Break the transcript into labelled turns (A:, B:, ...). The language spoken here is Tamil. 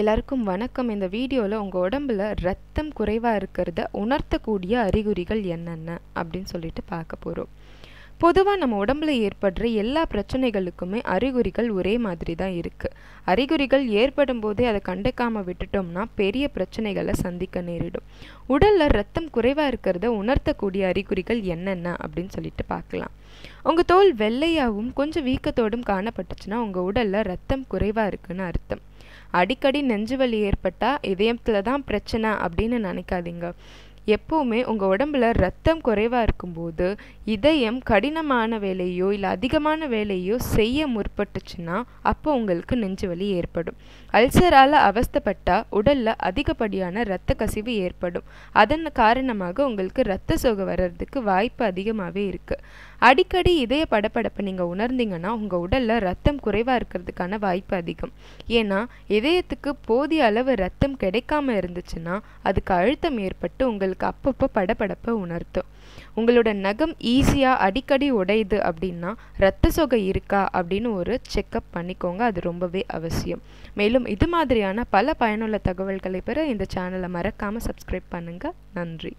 A: எல்லாருக்கும் வணக்கம். இந்த வீடியோவில் உங்கள் உடம்புல ரத்தம் குறைவாக இருக்கிறத உணர்த்தக்கூடிய அறிகுறிகள் என்னென்ன? அப்படின்னு சொல்லிட்டு பார்க்க போகிறோம் பொதுவாக நம்ம உடம்புல ஏற்படுற எல்லா பிரச்சனைகளுக்குமே அறிகுறிகள் ஒரே மாதிரி தான் இருக்குது அறிகுறிகள் ஏற்படும் போதே அதை கண்டுக்காமல் விட்டுட்டோம்னா பெரிய பிரச்சனைகளை சந்திக்க நேரிடும். உடலில் ரத்தம் குறைவாக இருக்கிறத உணர்த்தக்கூடிய அறிகுறிகள் என்னென்ன அப்படின்னு சொல்லிட்டு பார்க்கலாம். உங்கள் தோல் வெள்ளையாகவும் கொஞ்சம் வீக்கத்தோடும் காணப்பட்டுச்சுன்னா உங்கள் உடலில் ரத்தம் குறைவாக இருக்குன்னு அர்த்தம். அடிக்கடி நெஞ்சு வலி ஏற்பட்டால் இதயத்தில் தான் பிரச்சனை அப்படின்னு நினைக்காதீங்க. எப்போவுமே உங்கள் உடம்புல ரத்தம் குறைவாக இருக்கும்போது இதயம் கடினமான வேலையோ இல்லை அதிகமான வேலையோ செய்ய முற்பட்டுச்சுன்னா அப்போ உங்களுக்கு நெஞ்சு வலி ஏற்படும். அல்சரால் அவஸ்தப்பட்டால் உடலில் அதிகப்படியான இரத்த கசிவு ஏற்படும். அதன் காரணமாக உங்களுக்கு இரத்த சோகை வர்றதுக்கு வாய்ப்பு அதிகமாகவே இருக்குது அடிக்கடி இதய படப்படப்பை நீங்கள் உணர்ந்தீங்கன்னா உங்கள் உடலில் ரத்தம் குறைவாக இருக்கிறதுக்கான வாய்ப்பு அதிகம். ஏன்னா இதயத்துக்கு போதிய அளவு ரத்தம் கிடைக்காம இருந்துச்சுன்னா அதுக்கு அழுத்தம் ஏற்பட்டு உங்களுக்கு அப்பப்போ படபடப்பை உணர்த்தும். உங்களோட நகம் ஈஸியாக அடிக்கடி உடையுது அப்படின்னா ரத்த சொகை இருக்கா அப்படின்னு ஒரு செக்கப் பண்ணிக்கோங்க. அது ரொம்பவே அவசியம். மேலும் இது மாதிரியான பல பயனுள்ள தகவல்களை பெற இந்த சேனலை மறக்காமல் சப்ஸ்கிரைப் பண்ணுங்கள் நன்றி.